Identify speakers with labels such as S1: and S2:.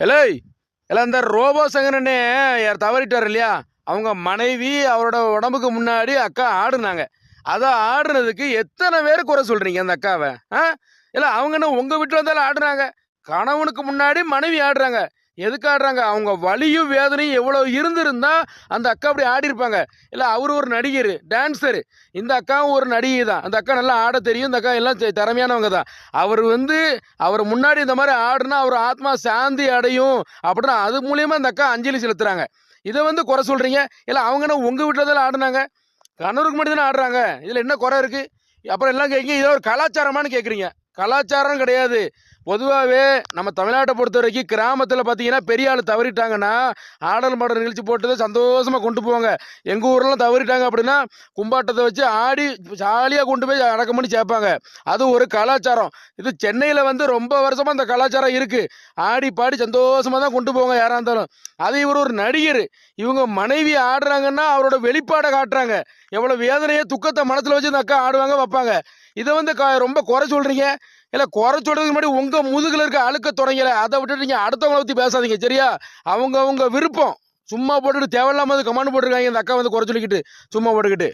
S1: Hello எல்லாம் இந்த robot சங்கரனே யார் தவறிட்டார் இல்லையா? அவங்க மனைவி அவரோட உடம்புக்கு முன்னாடி அக்கா ஆடுனாங்க. அதை ஆடுனதுக்கு எத்தனை பேர் குறை சொல்கிறீங்க அந்த அக்காவை ஆ? இல்லை அவங்க என்ன உங்கள் வீட்டில் வந்தாலும் ஆடுறாங்க. கணவனுக்கு முன்னாடி மனைவி ஆடுறாங்க. எதுக்கு ஆடுறாங்க அவங்க வலியும் வேதனையும் எவ்வளோ இருந்திருந்தா அந்த அக்கா அப்படி ஆடிருப்பாங்க இல்லை அவர் ஒரு நடிகர் டான்ஸரு இந்த அக்காவும் ஒரு நடிகை தான். அந்த அக்கா நல்லா ஆட தெரியும். இந்த அக்கா எல்லாம் திறமையானவங்க தான். அவர் வந்து அவர் முன்னாடி இந்த மாதிரி ஆடுனா அவர் ஆத்மா சாந்தி அடையும் அப்படின்னு அது மூலியமாக இந்த அக்கா அஞ்சலி செலுத்துகிறாங்க இதை வந்து குறை சொல்கிறீங்க இல்லை அவங்க என்ன வீட்டில் தான் ஆடினாங்க? கணவருக்கு மட்டும் தானே ஆடுறாங்க? இதில் என்ன குறை இருக்குது அப்புறம் எல்லாம் கேட்க இதில் ஒரு கலாச்சாரமானு கேட்குறீங்க. கலாச்சாரம் கிடையாது. பொதுவாகவே நம்ம தமிழ்நாட்டை பொறுத்த வரைக்கும் கிராமத்தில் பார்த்தீங்கன்னா பெரிய ஆள் தவறிட்டாங்கன்னா ஆடல் மாடல் நிகழ்ச்சி போட்டு சந்தோஷமாக கொண்டு போவாங்க. எங்கள் ஊர்லாம் தவறிட்டாங்க அப்படின்னா கும்பாட்டத்தை வச்சு ஆடி ஜாலியாக கொண்டு போய் அடக்கம் பண்ணி சேர்ப்பாங்க அது ஒரு கலாச்சாரம். இது சென்னையில் வந்து ரொம்ப வருஷமாக அந்த கலாச்சாரம் இருக்குது ஆடி பாடி சந்தோஷமாக தான் கொண்டு போவாங்க யாராக இருந்தாலும். அது இவர் ஒரு நடிகர். இவங்க மனைவி ஆடுறாங்கன்னா அவரோட வெளிப்பாடை காட்டுறாங்க. எவ்வளோ வேதனையை துக்கத்தை மனசில் வச்சு இந்த அக்கா ஆடுவாங்க வைப்பாங்க. இதை வந்து க- ரொம்ப குறை சொல்கிறீங்க இல்லை குறை சொல்கிறதுக்கு முன்னாடி உங்கள் முதுகில் இருக்க அழுக்க தொடங்கலை. அதை விட்டுட்டு நீங்கள் அடுத்தவங்கள பற்றி பேசாதீங்க சரியா? அவங்க அவங்க விருப்பம். சும்மா போட்டுட்டு தேவையில்லாம கமெண்ட் போட்டிருக்காங்க. இந்த அக்கா வந்து குறை சொல்லிக்கிட்டு சும்மா போட்டுக்கிட்டு.